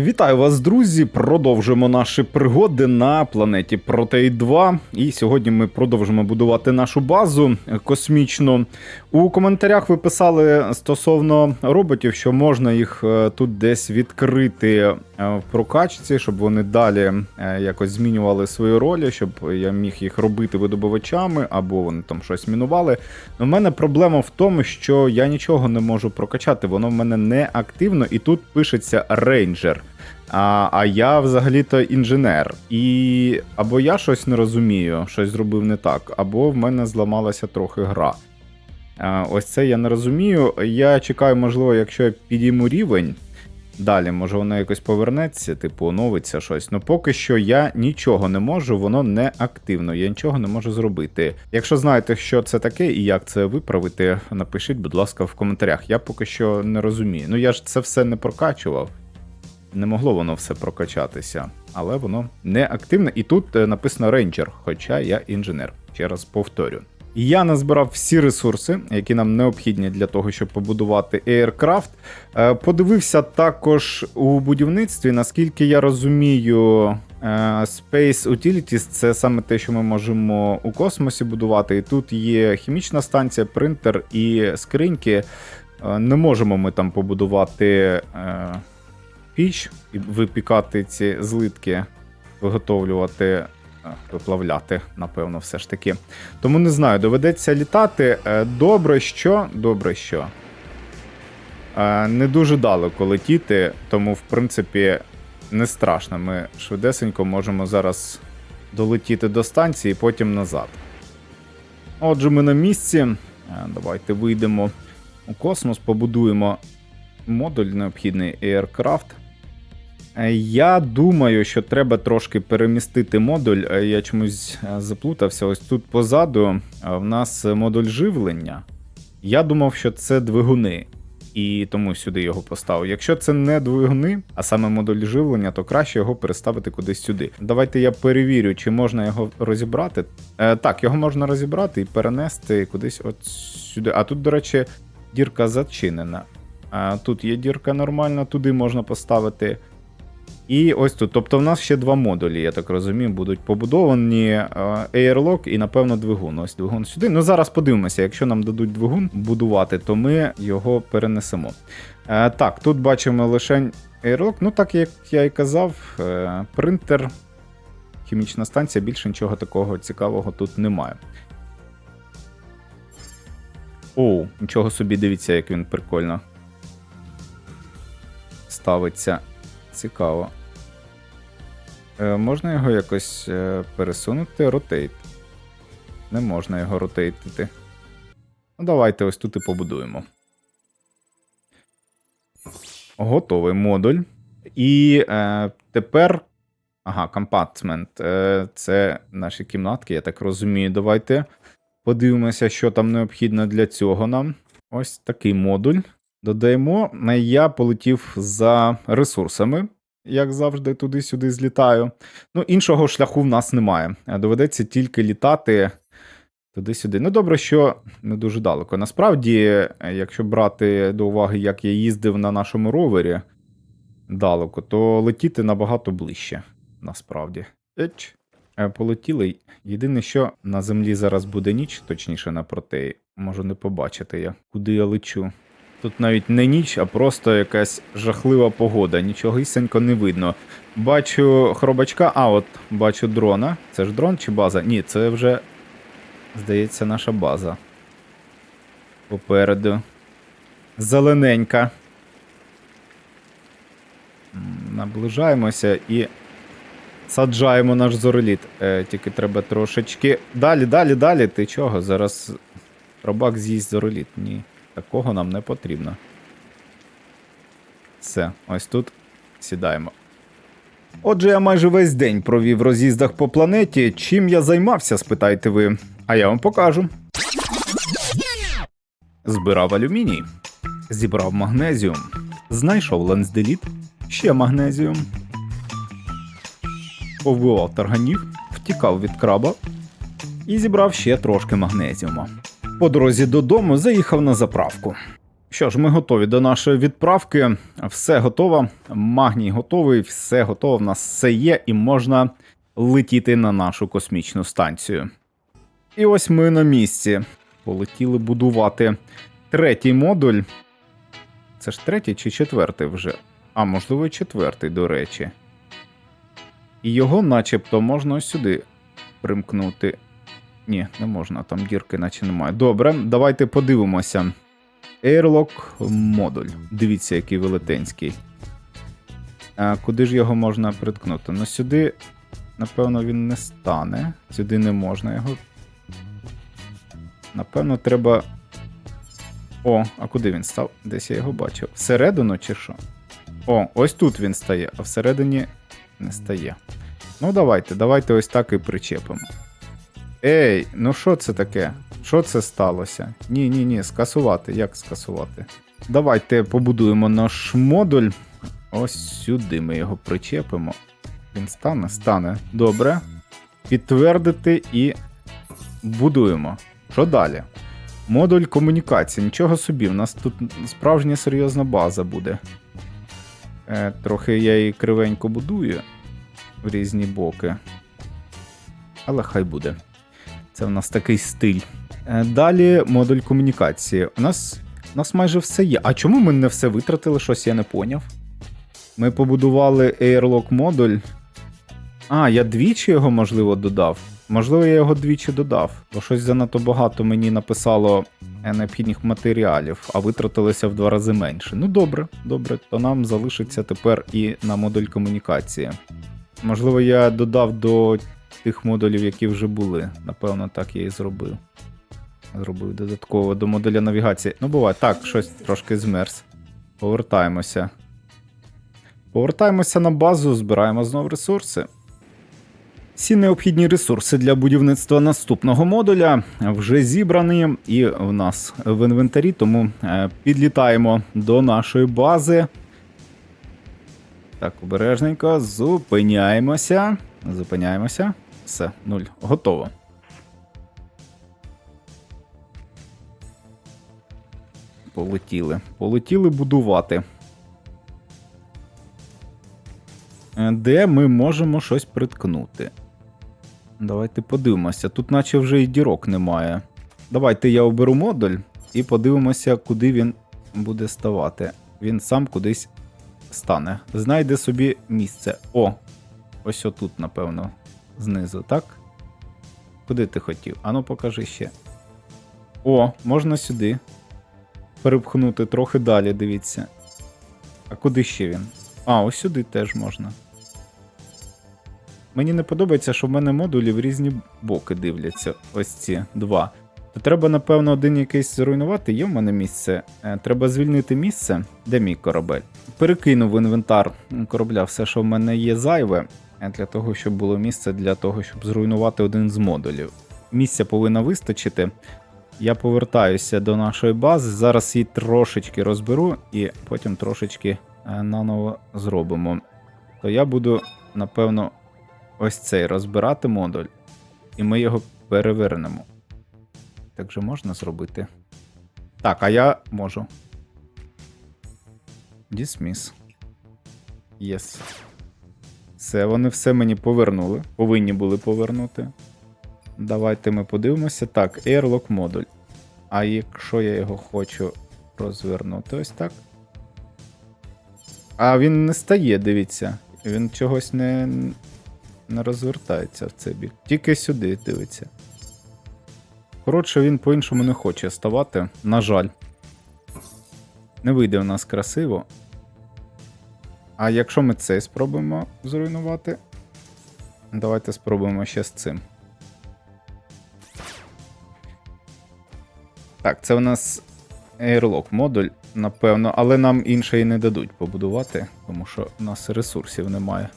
Вітаю вас, друзі! Продовжуємо наші пригоди на планеті Протей 2. І сьогодні ми продовжимо будувати нашу базу космічну. У коментарях ви писали стосовно роботів, що можна їх е, тут десь відкрити е, в прокачці, щоб вони далі е, якось змінювали свої ролі, щоб я міг їх робити видобувачами або вони там щось мінували. У мене проблема в тому, що я нічого не можу прокачати, воно в мене не активно, і тут пишеться рейнджер. А, а я взагалі-то інженер. І або я щось не розумію, щось зробив не так, або в мене зламалася трохи гра. А, ось це я не розумію. Я чекаю, можливо, якщо я підійму рівень. Далі, може, воно якось повернеться, типу, оновиться щось. Ну поки що я нічого не можу, воно не активно, я нічого не можу зробити. Якщо знаєте, що це таке і як це виправити, напишіть, будь ласка, в коментарях. Я поки що не розумію. Ну я ж це все не прокачував. Не могло воно все прокачатися, але воно не активне. І тут е, написано рейнджер, хоча я інженер. Ще раз повторю. Я назбирав всі ресурси, які нам необхідні для того, щоб побудувати Aircraft. Е, Подивився також у будівництві, наскільки я розумію, е, Space Utilities це саме те, що ми можемо у космосі будувати. І тут є хімічна станція, принтер і скриньки. Е, Не можемо ми там побудувати піч і випікати ці злитки, виготовлювати, виплавляти, напевно, все ж таки. Тому не знаю, доведеться літати. Е, Добре, що, добре, що. Е, Не дуже далеко летіти, тому, в принципі, не страшно. Ми швидесенько можемо зараз долетіти до станції, і потім назад. Отже, ми на місці. Е, Давайте вийдемо у космос, побудуємо модуль необхідний Aircraft. Е, Я думаю, що треба трошки перемістити модуль. Е, Я чомусь е, заплутався. Ось тут позаду е, в нас модуль живлення. Я думав, що це двигуни, і тому сюди його поставив. Якщо це не двигуни, а саме модуль живлення, то краще його переставити кудись сюди. Давайте я перевірю, чи можна його розібрати. Е, так, його можна розібрати і перенести кудись от сюди. А тут, до речі, дірка зачинена. А тут є дірка нормальна, туди можна поставити. І ось тут. Тобто в нас ще два модулі, я так розумію, будуть побудовані е, Airlock і, напевно, двигун. Ось двигун сюди. Ну зараз подивимося, якщо нам дадуть двигун будувати, то ми його перенесемо. Е, Так, тут бачимо лише Airlock. Ну, так як я і казав, е, принтер, хімічна станція, більше нічого такого цікавого тут немає. Оу, нічого собі, дивіться, як він прикольно ставиться. Цікаво. Е, можна його якось е, пересунути, ротейт. Не можна його ротейтити. Ну, давайте ось тут і побудуємо. Готовий модуль. І е, тепер. Ага, компартмент. Е, це наші кімнатки, я так розумію. Давайте подивимося, що там необхідно для цього нам. Ось такий модуль. Додаємо. Я полетів за ресурсами, як завжди, туди-сюди злітаю. Ну, іншого шляху в нас немає. Доведеться тільки літати туди-сюди. Ну, добре, що не дуже далеко. Насправді, якщо брати до уваги, як я їздив на нашому ровері далеко, то летіти набагато ближче. Насправді. Еч. Е, Полетіли. Єдине, що на землі зараз буде ніч, точніше на протеї. Можу не побачити я, куди я лечу. Тут навіть не ніч, а просто якась жахлива погода. Нічого гісенько не видно. Бачу хробачка, а от бачу дрона. Це ж дрон чи база? Ні, це вже, здається, наша база. Попереду. Зелененька. Наближаємося і саджаємо наш зореліт. Е, тільки треба трошечки. Далі, далі, далі. Ти чого? Зараз робак з'їсть зореліт. Ні. Такого нам не потрібно. Все, ось тут сідаємо. Отже, я майже весь день провів роз'їздах по планеті. Чим я займався, спитаєте ви. А я вам покажу. Збирав алюміній, зібрав магнезіум, знайшов ланцделіт, ще магнезіум, повбивав тарганів, втікав від краба і зібрав ще трошки магнезіуму. По дорозі додому заїхав на заправку. Що ж, ми готові до нашої відправки. Все готово. Магній готовий, все готово. В нас все є, і можна летіти на нашу космічну станцію. І ось ми на місці. Полетіли будувати третій модуль. Це ж третій чи четвертий вже? А, можливо, четвертий, до речі. І його начебто можна сюди примкнути. Ні, не можна, там дірки наче немає. Добре, давайте подивимося. Airlock модуль. Дивіться, який велетенський. А куди ж його можна приткнути? Ну сюди, напевно, він не стане. Сюди не можна його. Напевно, треба. О, а куди він став? Десь я його бачив. Всередину чи що? О, ось тут він стає, а всередині не стає. Ну, давайте, давайте ось так і причепимо. Ей, ну що це таке? Що це сталося? Ні, ні, ні, скасувати. Як скасувати? Давайте побудуємо наш модуль. Ось сюди ми його причепимо. Він стане? Стане. Добре. Підтвердити і будуємо. Що далі? Модуль комунікації. Нічого собі, в нас тут справжня серйозна база буде. Е, трохи я її кривенько будую в різні боки. Але хай буде. Це в нас такий стиль. Е, Далі модуль комунікації. У нас, у нас майже все є. А чому ми не все витратили? Щось я не поняв. Ми побудували Airlock модуль. А, я двічі його, можливо, додав. Можливо, я його двічі додав, бо щось занадто багато мені написало е, необхідних матеріалів, а витратилося в два рази менше. Ну добре, добре, то нам залишиться тепер і на модуль комунікації. Можливо, я додав до тих модулів, які вже були. Напевно, так я і зробив. Зробив додатково до модуля навігації. Ну, буває, так, щось трошки змерз. Повертаємося. Повертаємося на базу, збираємо знову ресурси. Всі необхідні ресурси для будівництва наступного модуля вже зібрані і в нас в інвентарі, тому е, підлітаємо до нашої бази. Так, обережненько, зупиняємося. Зупиняємося. Все, нуль. Готово. Полетіли. Полетіли будувати. Е, Де ми можемо щось приткнути? Давайте подивимося. Тут наче вже і дірок немає. Давайте я оберу модуль і подивимося, куди він буде ставати. Він сам кудись стане. Знайде собі місце. О! Ось отут, напевно, знизу, так? Куди ти хотів? Ану, покажи ще. О, можна сюди. Перепхнути трохи далі, дивіться. А куди ще він? А, ось сюди теж можна. Мені не подобається, що в мене модулі в різні боки дивляться. Ось ці два. То треба, напевно, один якийсь зруйнувати. Є в мене місце. Е, Треба звільнити місце. Де мій корабель? Перекинув в інвентар корабля все, що в мене є зайве, для того, щоб було місце для того, щоб зруйнувати один з модулів. Місця повинно вистачити. Я повертаюся до нашої бази. Зараз її трошечки розберу і потім трошечки е, наново зробимо. То я буду, напевно, ось цей розбирати модуль, і ми його перевернемо. Так же можна зробити? Так, а я можу. Dismiss. Yes. Все, вони все мені повернули. Повинні були повернути. Давайте ми подивимося. Так, Airlock модуль. А якщо я його хочу розвернути ось так. А він не стає, дивіться. Він чогось не, не розвертається в цей бік. Тільки сюди дивиться. Коротше, він по-іншому не хоче ставати. На жаль. Не вийде у нас красиво. А якщо ми цей спробуємо зруйнувати, давайте спробуємо ще з цим. Так, це у нас Airlock модуль, напевно, але нам інший не дадуть побудувати, тому що у нас ресурсів немає.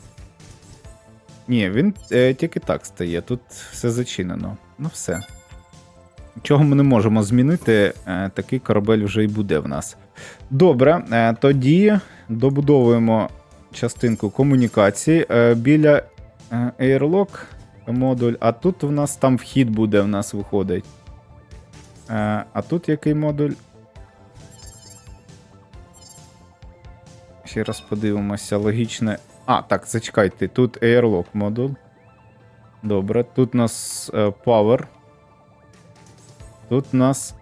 Ні, він е, тільки так стає, тут все зачинено. Ну все. Чого ми не можемо змінити, е, такий корабель вже й буде в нас. Добре, е, тоді добудовуємо частинку комунікації е, біля е, Airlock модуль, а тут у нас там вхід буде, в нас виходить. Е, А тут який модуль? Ще раз подивимося, логічне. А, так, зачекайте, тут Airlock модуль. Добре, тут у нас Power. Тут у нас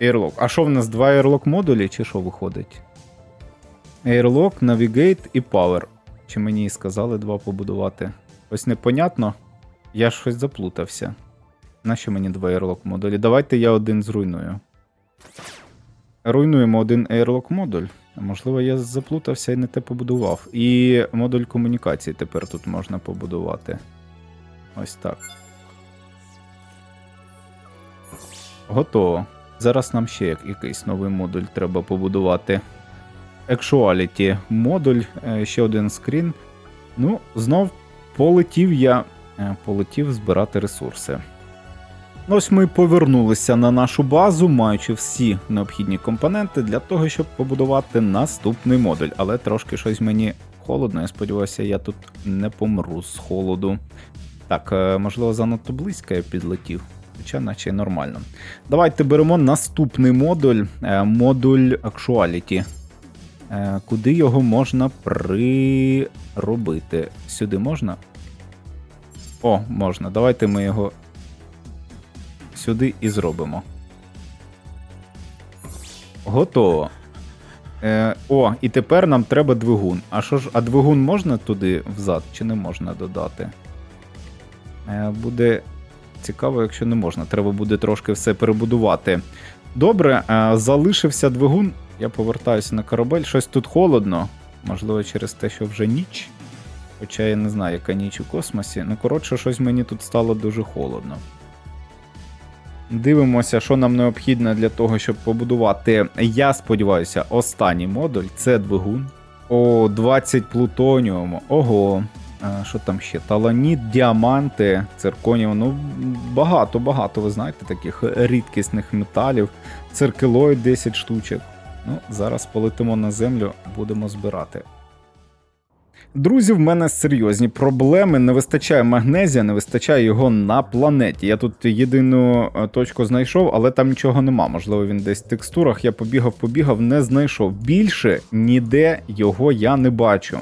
Airlock. А що в нас два Airlock модулі, чи що виходить? Airlock, Navigate і Power. Чи мені і сказали два побудувати? Ось непонятно. Я ж щось заплутався. Нащо мені два Airlock модулі? Давайте я один зруйную. Руйнуємо один Airlock модуль. Можливо, я заплутався і не те побудував. І модуль комунікації тепер тут можна побудувати. Ось так. Готово. Зараз нам ще якийсь новий модуль треба побудувати. Actuality модуль, е, ще один скрін. Ну, знов полетів я. е, Полетів збирати ресурси. Ну, Ось ми повернулися на нашу базу, маючи всі необхідні компоненти для того, щоб побудувати наступний модуль. Але трошки щось мені холодно. Я сподіваюся, я тут не помру з холоду. Так, е, можливо, занадто близько я підлетів. Хоча наче нормально. Давайте беремо наступний модуль. Модуль Actuality. Е, Куди його можна приробити? Сюди можна? О, можна. Давайте ми його сюди і зробимо. Готово. Е, о, і тепер нам треба двигун. А що ж, а двигун можна туди взад, чи не можна додати? Е, буде цікаво, якщо не можна. Треба буде трошки все перебудувати. Добре, е, залишився двигун. Я повертаюся на корабель. Щось тут холодно. Можливо, через те, що вже ніч. Хоча я не знаю, яка ніч у космосі. Ну, коротше, щось мені тут стало дуже холодно. Дивимося, що нам необхідно для того, щоб побудувати. Я сподіваюся, останній модуль це двигун. О, 20 плутоніуму. Ого. А, Що там ще? Таланіт, діаманти, цирконіум. Ну, багато, багато, ви знаєте, таких рідкісних металів. Циркелоїд 10 штучок. Ну, зараз полетимо на землю, будемо збирати. Друзі, в мене серйозні проблеми. Не вистачає магнезія, не вистачає його на планеті. Я тут єдину е, точку знайшов, але там нічого нема. Можливо, він десь в текстурах. Я побігав, побігав, не знайшов. Більше ніде його я не бачу.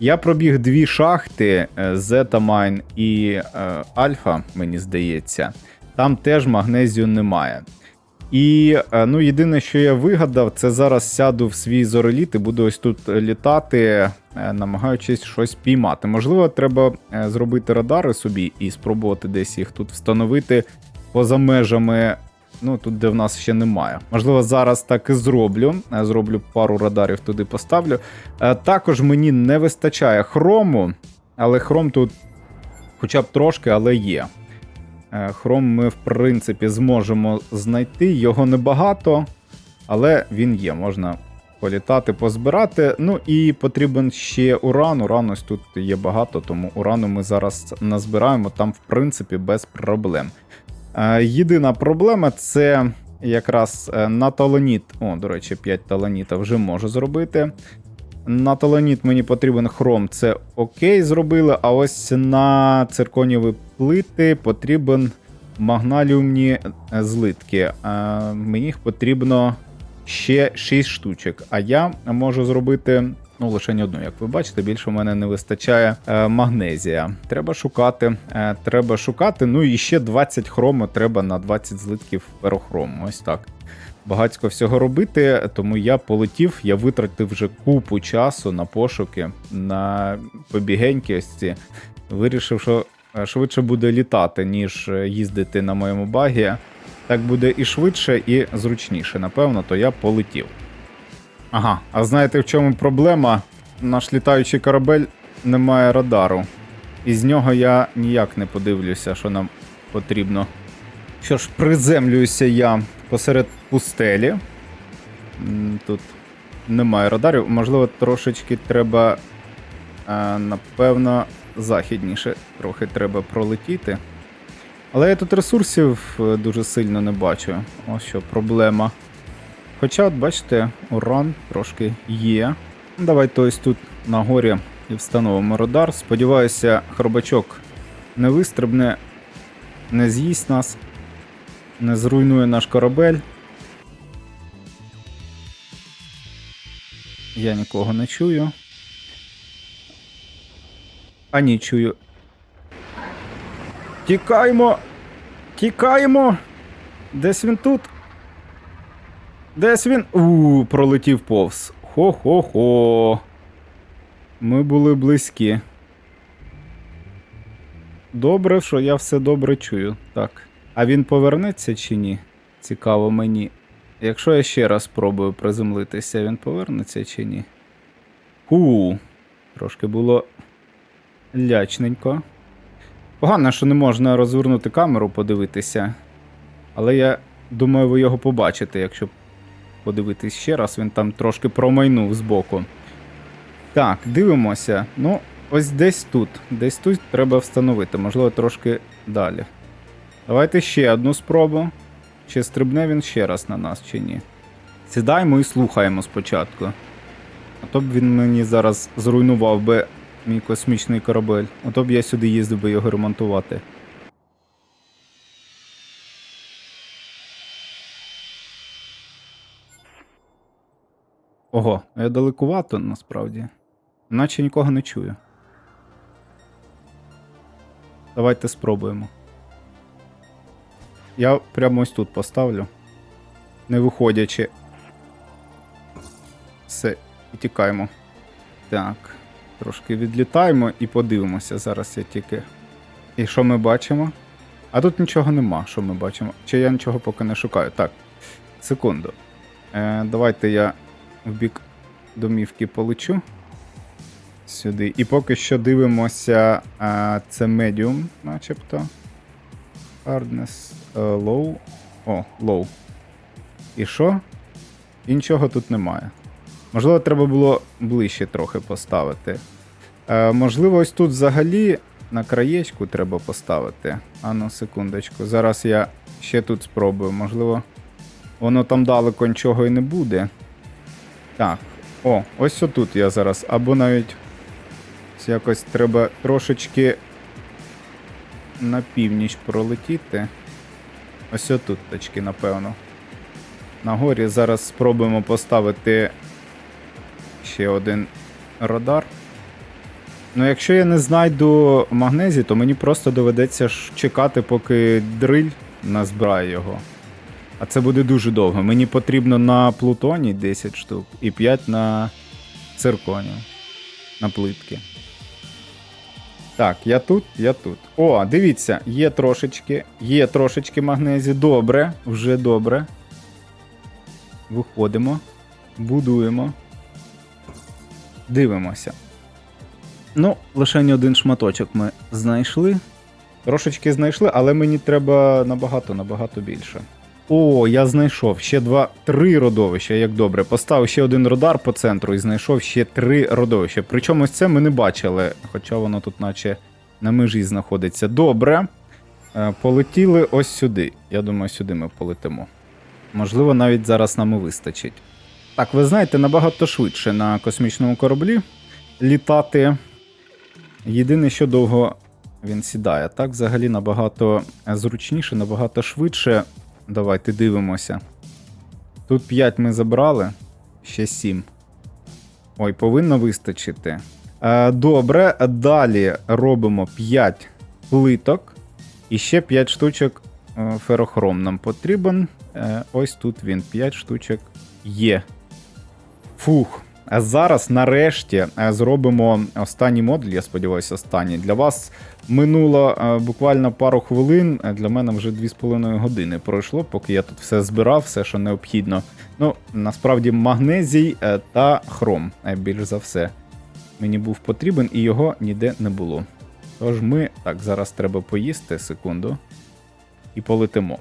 Я пробіг дві шахти Zeta і е, Альфа, мені здається. Там теж магнезію немає. І е, ну, єдине, що я вигадав, це зараз сяду в свій зореліт і буду ось тут літати, е, намагаючись щось піймати. Можливо, треба е, зробити радари собі і спробувати десь їх тут встановити поза межами. Ну, тут, де в нас ще немає. Можливо, зараз так і зроблю. Зроблю пару радарів туди поставлю. Також мені не вистачає хрому, але хром тут хоча б трошки, але є. Е, Хром ми, в принципі, зможемо знайти. Його небагато, але він є. Можна політати, позбирати. Ну і потрібен ще уран. Уран ось тут є багато, тому урану ми зараз назбираємо там, в принципі, без проблем. Е, Єдина проблема це якраз е, на таланіт. О, до речі, 5 таланіта вже можу зробити. На таланіт мені потрібен хром, це окей, зробили. А ось на цирконіві плити потрібен магналіумні е, злитки. Е, Мені їх потрібно ще 6 штучок. А я можу зробити ну, лише одну, як ви бачите, більше в мене не вистачає е, магнезія. Треба шукати. Треба шукати. Ну і ще 20 хрому треба на 20 злитків ферохрому. Ось так багатько всього робити, тому я полетів, я витратив вже купу часу на пошуки, на побігеньки ось. Вирішив, що е, швидше буде літати, ніж е, їздити на моєму багі. Так буде і швидше, і зручніше. Напевно, то я полетів. Ага, а знаєте, в чому проблема? Наш літаючий корабель не має радару. І з нього я ніяк не подивлюся, що нам потрібно. Що ж, приземлююся я посеред пустелі. Тут немає радарів. Можливо, трошечки треба, е, напевно, західніше трохи треба пролетіти. Але я тут ресурсів е, дуже сильно не бачу. Ось що проблема. Хоча, от бачите, уран трошки є. Давайте ось тут на горі і встановимо радар. Сподіваюся, хробачок не вистрибне, не з'їсть нас, не зруйнує наш корабель. Я нікого не чую. А ні, чую. Тікаємо! Тікаємо! Десь він тут. Десь він. У, пролетів повз. Хо-хо-хо. Ми були близькі. Добре, що я все добре чую. Так. А він повернеться чи ні? Цікаво мені. Якщо я ще раз спробую приземлитися, він повернеться чи ні? Ху. Трошки було лячненько. Погано, що не можна розвернути камеру, подивитися. Але я думаю, ви його побачите, якщо подивитись ще раз, він там трошки промайнув збоку. Так, дивимося. Ну, ось десь тут. Десь тут треба встановити, можливо, трошки далі. Давайте ще одну спробу. Чи стрибне він ще раз на нас, чи ні. Сідаємо і слухаємо спочатку. А то б він мені зараз зруйнував би мій космічний корабель. А то б я сюди їздив би його ремонтувати. Ого, я далекувато насправді. Наче нікого не чую. Давайте спробуємо. Я прямо ось тут поставлю. Не виходячи. Все, і тікаємо. Так. Трошки відлітаємо і подивимося. Зараз я тільки. І що ми бачимо? А тут нічого нема, що ми бачимо. Чи я нічого поки не шукаю. Так. Секунду. Е, давайте я в бік домівки полечу. Сюди. І поки що дивимося. А, це медіум, начебто. Hardness е, low. О, low. І що? І нічого тут немає. Можливо, треба було ближче трохи поставити. Е, можливо, ось тут взагалі на краєчку треба поставити. Ану, секундочку. Зараз я ще тут спробую. Можливо, воно там далеко нічого і не буде. Так. О, ось отут я зараз. Або навіть якось треба трошечки на північ пролетіти. Ось отут точки, напевно. На горі зараз спробуємо поставити ще один радар. Ну, якщо я не знайду магнезі, то мені просто доведеться чекати, поки дриль назбирає його. А це буде дуже довго. Мені потрібно на Плутоні 10 штук і 5 на цирконі. На плитки. Так, я тут, я тут. О, дивіться, є трошечки, є трошечки магнезі. Добре, вже добре. Виходимо, будуємо. Дивимося. Ну, лише один шматочок ми знайшли. Трошечки знайшли, але мені треба набагато-набагато більше. О, я знайшов ще два, три родовища, як добре. Поставив ще один радар по центру і знайшов ще три родовища. Причому це ми не бачили, хоча воно тут, наче на межі знаходиться. Добре. Е, Полетіли ось сюди. Я думаю, сюди ми полетимо. Можливо, навіть зараз нам і вистачить. Так, ви знаєте, набагато швидше на космічному кораблі літати. Єдине, що довго він сідає. Так, взагалі набагато зручніше, набагато швидше. Давайте дивимося. Тут 5 ми забрали, ще 7. Ой, повинно вистачити. Е, Добре, далі робимо 5 плиток. І ще 5 штучок е, ферохром нам потрібен. Е, Ось тут він 5 штучок є. Фух. Зараз, нарешті, е, зробимо останній модуль, я сподіваюся, останній. Для вас минуло е, буквально пару хвилин. е, Для мене вже 2,5 години пройшло, поки я тут все збирав, все, що необхідно. Ну, насправді, магнезій та хром, більш за все, мені був потрібен і його ніде не було. Тож ми. Так, зараз треба поїсти секунду. І полетимо.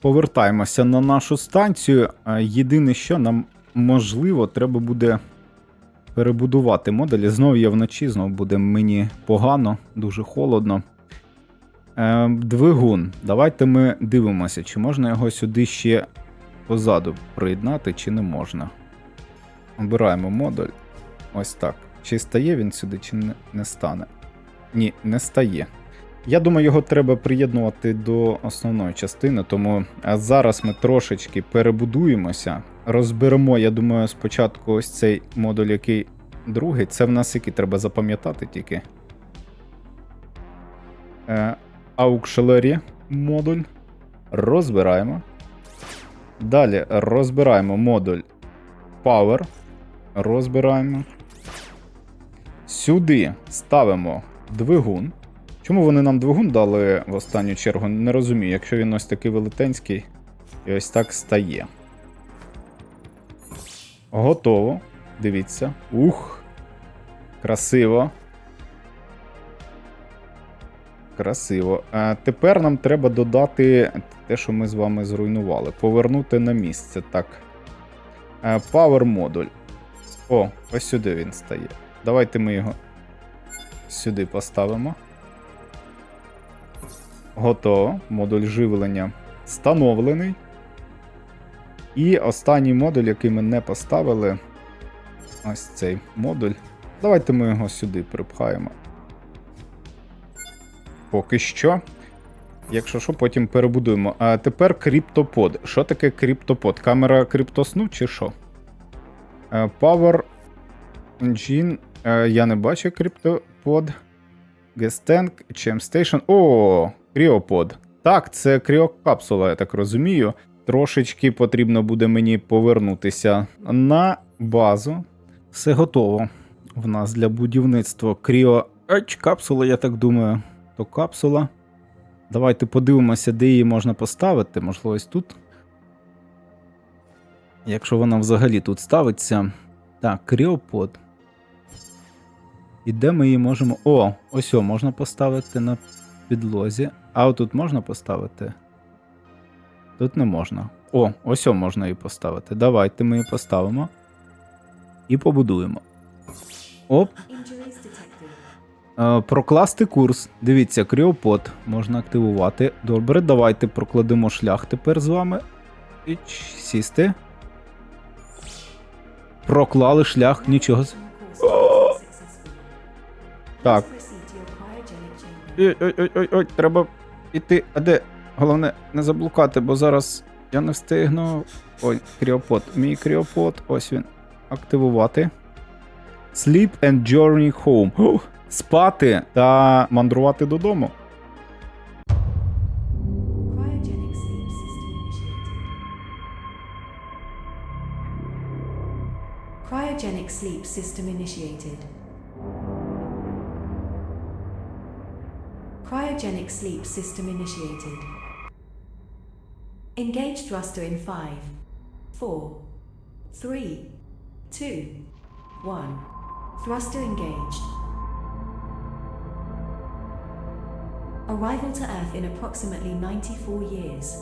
Повертаємося на нашу станцію. Єдине, що нам можливо, треба буде перебудувати моделі. Знову я вночі, знову буде мені погано, дуже холодно. Е, Двигун. Давайте ми дивимося, чи можна його сюди ще позаду приєднати, чи не можна. Обираємо модуль. Ось так. Чи стає він сюди, чи не, не стане? Ні, не стає. Я думаю, його треба приєднувати до основної частини, тому зараз ми трошечки перебудуємося. Розберемо, я думаю, спочатку ось цей модуль, який другий. Це в нас який треба запам'ятати тільки. Е, модуль. Розбираємо. Далі розбираємо модуль Power. Розбираємо. Сюди ставимо двигун. Чому вони нам двигун дали в останню чергу? Не розумію. Якщо він ось такий велетенський, і ось так стає. Готово. Дивіться. Ух. Красиво. Красиво. А тепер нам треба додати те, що ми з вами зруйнували. Повернути на місце. Так. Power модуль. О, ось сюди він стає. Давайте ми його сюди поставимо. Готово. Модуль живлення встановлений. І останній модуль, який ми не поставили. Ось цей модуль. Давайте ми його сюди припхаємо. Поки що. Якщо що, потім перебудуємо. А тепер криптопод. Що таке криптопод? Камера криптосну чи що? Е, Power Engine. Е, Я не бачу криптопод. Guest Cham Station. О, кріопод. Так, це кріокапсула, я так розумію. Трошечки потрібно буде мені повернутися на базу. Все готово. В нас для будівництва кріо. Еч, капсула, я так думаю. То капсула. Давайте подивимося, де її можна поставити. Можливо, ось тут. Якщо вона взагалі тут ставиться. Так, кріопод. І де ми її можемо. О, ось о, можна поставити на підлозі. А отут можна поставити? Тут не можна. О, ось о, можна її поставити. Давайте ми її поставимо. І побудуємо. Оп. Е, прокласти курс. Дивіться, кріопод можна активувати. Добре, давайте прокладемо шлях тепер з вами. І сісти. Проклали шлях, нічого. successful. Так. Chamber. Ой, треба іти. А де? Головне, не заблукати, бо зараз я не встигну. Ой, кріопод. Мій кріопод. Ось він. Активувати. Sleep and journey home. Ух, спати та мандрувати додому. Cryogenic sleep system initiated. Cryogenic sleep system initiated. Engage thruster in five, four, three, two, one. Thruster engaged. Arrival to Earth in approximately 94 years.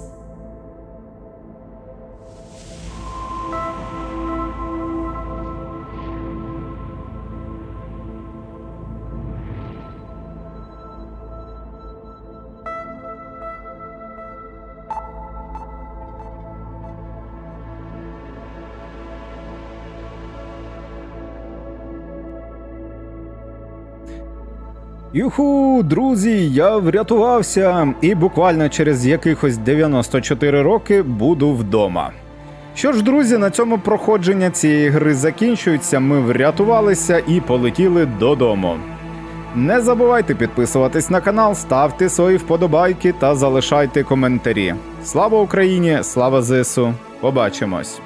Юху, друзі, я врятувався і буквально через якихось 94 роки буду вдома. Що ж, друзі, на цьому проходження цієї гри закінчується. Ми врятувалися і полетіли додому. Не забувайте підписуватись на канал, ставте свої вподобайки та залишайте коментарі. Слава Україні! Слава ЗСУ! Побачимось!